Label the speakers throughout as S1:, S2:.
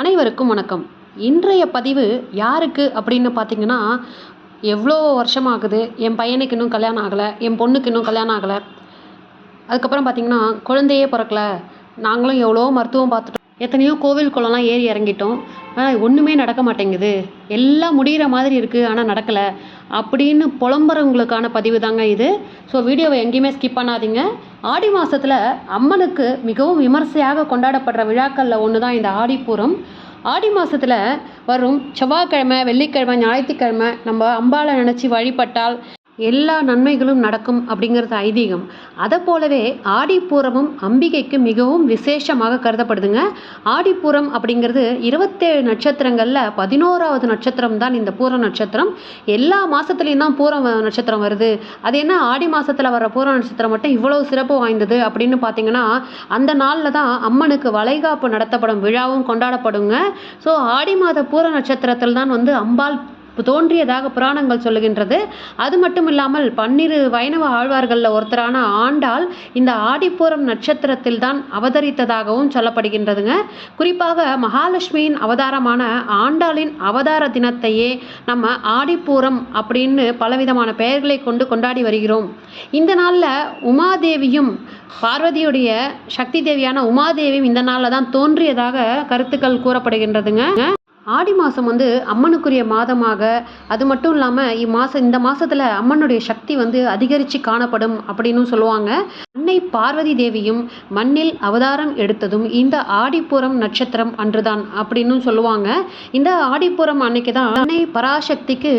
S1: அனைவருக்கும் வணக்கம். இன்றைய பதிவு யாருக்கு அப்படின்னு பார்த்தீங்கன்னா எவ்வளோ வருஷமாகுது என் பையனுக்கு இன்னும் கல்யாணம் ஆகலை என் பொண்ணுக்கு இன்னும் கல்யாணம் ஆகலை. அதுக்கப்புறம் பார்த்தீங்கன்னா குழந்தையே பிறக்கல. நாங்களும் எவ்வளோ மருத்துவம் பார்த்துட்டோம் எத்தனையோ கோவில் குளம்லாம் ஏறி இறங்கிட்டோம். ஆனால் ஒன்றுமே நடக்க மாட்டேங்குது. எல்லாம் முடிகிற மாதிரி இருக்குது ஆனால் நடக்கலை. அப்படின்னு புலம்புறவங்களுக்கான பதிவு தாங்க இது. ஸோ வீடியோவை எங்கேயுமே ஸ்கிப் பண்ணாதீங்க. ஆடி மாதத்தில் அம்மனுக்கு மிகவும் விமர்சையாக கொண்டாடப்படுற விழாக்களில் ஒன்று தான் இந்த ஆடிப்பூரம். ஆடி மாதத்தில் வரும் செவ்வாய்க்கிழமை வெள்ளிக்கிழமை ஞாயிற்றுக்கிழமை நம்ம அம்பாவை நினச்சி வழிபட்டால் எல்லா நன்மைகளும் நடக்கும் அப்படிங்கிறது ஐதீகம். அதை போலவே ஆடிப்பூரமும் அம்பிகைக்கு மிகவும் விசேஷமாக கருதப்படுதுங்க. ஆடிப்பூரம் அப்படிங்கிறது இருபத்தேழு நட்சத்திரங்களில் பதினோராவது நட்சத்திரம் தான் இந்த பூர நட்சத்திரம். எல்லா மாதத்துலேயும் தான் பூரம் நட்சத்திரம் வருது. அது என்ன? ஆடி மாதத்தில் வர பூர நட்சத்திரம் மட்டும் இவ்வளோ சிறப்பு வாய்ந்தது அப்படின்னு பார்த்தீங்கன்னா அந்த நாளில் தான் அம்மனுக்கு வளைகாப்பு நடத்தப்படும் விழாவும் கொண்டாடப்படுங்க. ஸோ ஆடி மாத பூர நட்சத்திரத்தில் தான் வந்து அம்பாள் தோன்றியதாக புராணங்கள் சொல்லுகின்றது. அது மட்டும் இல்லாமல் பன்னிரு வைணவ ஆழ்வார்களில் ஒருத்தரான ஆண்டாள் இந்த ஆடிப்பூரம் நட்சத்திரத்தில் தான் அவதரித்ததாகவும் சொல்லப்படுகின்றதுங்க. குறிப்பாக மகாலட்சுமியின் அவதாரமான ஆண்டாளின் அவதார தினத்தையே நம்ம ஆடிப்பூரம் அப்படின்னு பலவிதமான பெயர்களை கொண்டு கொண்டாடி வருகிறோம். இந்த நாளில் உமாதேவியும் பார்வதியுடைய சக்தி தேவியான உமாதேவியும் இந்த நாளில் தான் தோன்றியதாக கருத்துக்கள் கூறப்படுகின்றதுங்க. ஆடி மாதம் வந்து அம்மனுக்குரிய மாதமாக அது மட்டும் இல்லாமல் இம்மாசம் இந்த மாதத்தில் அம்மனுடைய சக்தி வந்து அதிகரித்து காணப்படும் அப்படின்னு சொல்லுவாங்க. அன்னை பார்வதி தேவியும் மண்ணில் அவதாரம் எடுத்ததும் இந்த ஆடிப்புறம் நட்சத்திரம் அன்றுதான் அப்படின்னு சொல்லுவாங்க. இந்த ஆடிப்புறம் அன்னைக்கு தான் அன்னை பராசக்திக்கு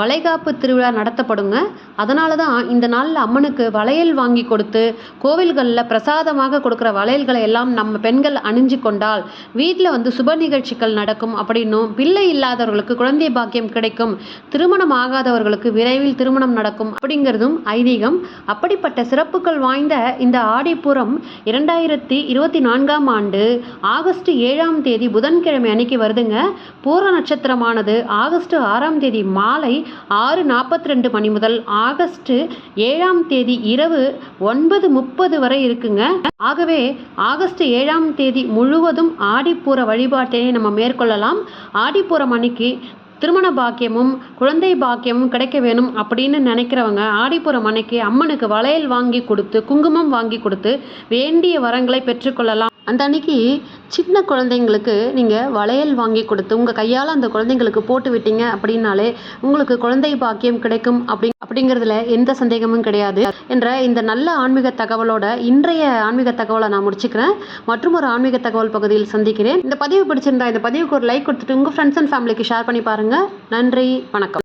S1: வளைகாப்பு திருவிழா நடத்தப்படுங்க. அதனால தான் இந்த நாளில் அம்மனுக்கு வளையல் வாங்கி கொடுத்து கோவில்களில் பிரசாதமாக கொடுக்குற வளையல்களை எல்லாம் நம்ம பெண்கள் அணிஞ்சு கொண்டால் வீட்டில் வந்து சுப நிகழ்ச்சிகள் நடக்கும் அப்படின்னும் பிள்ளை இல்லாதவர்களுக்கு குழந்தை பாக்கியம் கிடைக்கும் திருமணம் ஆகாதவர்களுக்கு விரைவில் திருமணம் நடக்கும் அப்படிங்கிறதும் ஐதீகம். அப்படிப்பட்ட சிறப்புகள் வாய்ந்த இந்த ஆடிப்புறம் இரண்டாயிரத்தி இருபத்தி நான்காம் ஆண்டு ஆகஸ்ட் ஏழாம் தேதி புதன்கிழமை அன்னைக்கு வருதுங்க. பூர நட்சத்திரமானது ஆகஸ்ட் ஆறாம் தேதி மாலை ஆறு நாற்பத்தி ரெண்டு மணி முதல் ஆகஸ்ட் ஏழாம் தேதி இரவு ஒன்பது முப்பது வரை இருக்குங்க. ஆகவே ஆகஸ்ட் ஏழாம் தேதி முழுவதும் ஆடிப்பூர வழிபாட்டை நம்ம மேற்கொள்ளலாம். ஆடிப்பூரம் அன்னைக்கு திருமண பாக்கியமும் குழந்தை பாக்கியமும் கிடைக்க வேணும் அப்படின்னு நினைக்கிறவங்க ஆடிப்புறம் அன்னைக்கு அம்மனுக்கு வளையல் வாங்கி கொடுத்து குங்குமம் வாங்கி கொடுத்து வேண்டிய வரங்களை பெற்றுக்கொள்ளலாம். அந்த அன்னைக்கு சின்ன குழந்தைங்களுக்கு நீங்கள் வளையல் வாங்கி கொடுத்து உங்கள் கையால் அந்த குழந்தைங்களுக்கு போட்டு விட்டீங்க அப்படின்னாலே உங்களுக்கு குழந்தை பாக்கியம் கிடைக்கும் அப்படி அப்படிங்கிறதுல எந்த சந்தேகமும் கிடையாது. என்ற இந்த நல்ல ஆன்மீக தகவலோட இன்றைய ஆன்மீக தகவலை நான் முடிச்சுக்கிறேன். மற்றும் ஒரு ஆன்மீக தகவல் பகுதியில் சந்திக்கிறேன். இந்த பதிவு பிடிச்சிருந்தா இந்த பதிவுக்கு ஒரு லைக் கொடுத்துட்டு உங்கள் ஃப்ரெண்ட்ஸ் அண்ட் ஃபேமிலிக்கு ஷேர் பண்ணி பாருங்கள் நன்றி வணக்கம்.